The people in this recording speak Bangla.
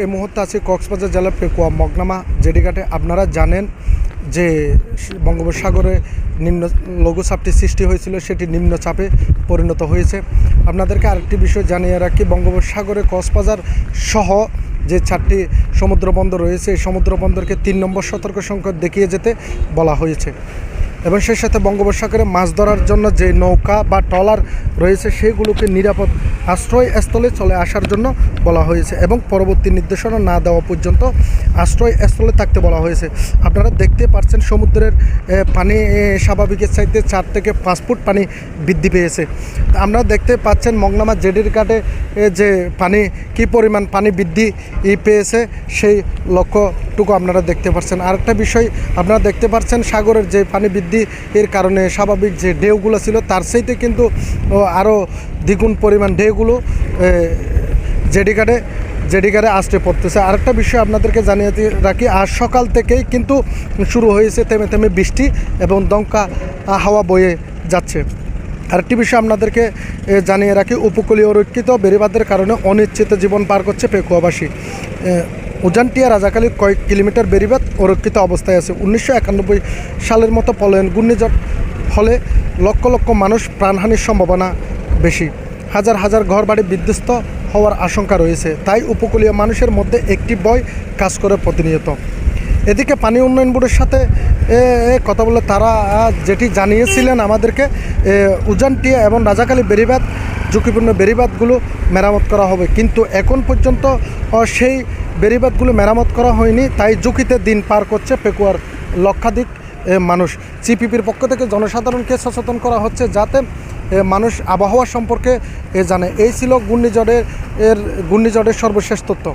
এই মুহূর্তে আছি কক্সবাজার জেলার পেকুয়া মগনামা, জেডিঘাটে। আপনারা জানেন যে বঙ্গোপসাগরে নিম্ন লঘুচাপটি সৃষ্টি হয়েছিল, সেটি নিম্নচাপে পরিণত হয়েছে। আপনাদেরকে আরেকটি বিষয় জানিয়ে রাখি, বঙ্গোপসাগরে কক্সবাজার সহ যে চারটি সমুদ্র বন্দর রয়েছে, এই সমুদ্র বন্দরকে তিন নম্বর সতর্ক সংকেত দেখিয়ে যেতে বলা হয়েছে। এবং সেই সাথে বঙ্গোপসাগরে মাছ ধরার জন্য যে নৌকা বা ট্রলার রয়েছে সেগুলোকে নিরাপদ আশ্রয়স্থলে চলে আসার জন্য বলা হয়েছে এবং পরবর্তী নির্দেশনা না দেওয়া পর্যন্ত আশ্রয়স্থলে থাকতে বলা হয়েছে। আপনারা দেখতে পাচ্ছেন সমুদ্রের পানি স্বাভাবিকের চাইতে চার থেকে পাঁচ ফুট পানি বৃদ্ধি পেয়েছে। আমরা দেখতে পাচ্ছেন মংনামা জেডির এ, যে পানি কি পরিমাণ পানি বৃদ্ধি ই পেয়েছে সেই লক্ষ্যটুকু আপনারা দেখতে পাচ্ছেন আরেকটা বিষয় আপনারা দেখতে পাচ্ছেন সাগরের যে পানি বৃদ্ধি এর কারণে স্বাভাবিক যে ঢেউগুলো ছিল তার চাইতে কিন্তু আরও দ্বিগুণ পরিমাণ ঢেউগুলো এ, জেডি ঘাটে জেডি ঘাটে আসতে পড়তেছে। আরেকটা বিষয় আপনাদেরকে জানিয়ে রাখি আজ সকাল থেকেই কিন্তু শুরু হয়েছে থেমে থেমে বৃষ্টি এবং দমকা হাওয়া বয়ে যাচ্ছে। আরেকটি বিষয় আপনাদেরকে জানিয়ে রাখি, উপকূলীয় রক্ষিত বেড়িবাদের কারণে অনিশ্চিত জীবন পার করছে পেকুয়াবাসী। উজানটিয়া রাজাকালীর কয়েক কিলোমিটার বেড়িবাদ অরক্ষিত অবস্থায় আছে। উনিশশো একানব্বই সালের মতো পলায়ন ঘূর্ণিঝড় ফলে লক্ষ লক্ষ মানুষ প্রাণহানির সম্ভাবনা বেশি। হাজার হাজার ঘরবাড়ি বিধ্বস্ত হওয়ার আশঙ্কা রয়েছে। তাই উপকূলীয় মানুষের মধ্যে একটি বয় কাজ করে প্রতিনিয়ত। এদিকে পানি উন্নয়ন বোর্ডের সাথে কথা বলে তারা যেটি জানিয়েছিলেন আমাদেরকে উজানটিয়া এবং রাজাকালী বেড়িবাঁধ, ঝুঁকিপূর্ণ বেড়িবাঁধগুলো মেরামত করা হবে। কিন্তু এখন পর্যন্ত সেই বেরিবাদগুলো মেরামত করা হয়নি, তাই ঝুঁকিতে দিন পার করছে পেকুয়ার লক্ষাধিক মানুষ। সিপিপির পক্ষ থেকে জনসাধারণকে সচেতন করা হচ্ছে যাতে মানুষ আবহাওয়া সম্পর্কে জানে। এই ছিল ঘূর্ণিঝড়ের, এর ঘূর্ণিঝড়ের সর্বশেষ তথ্য।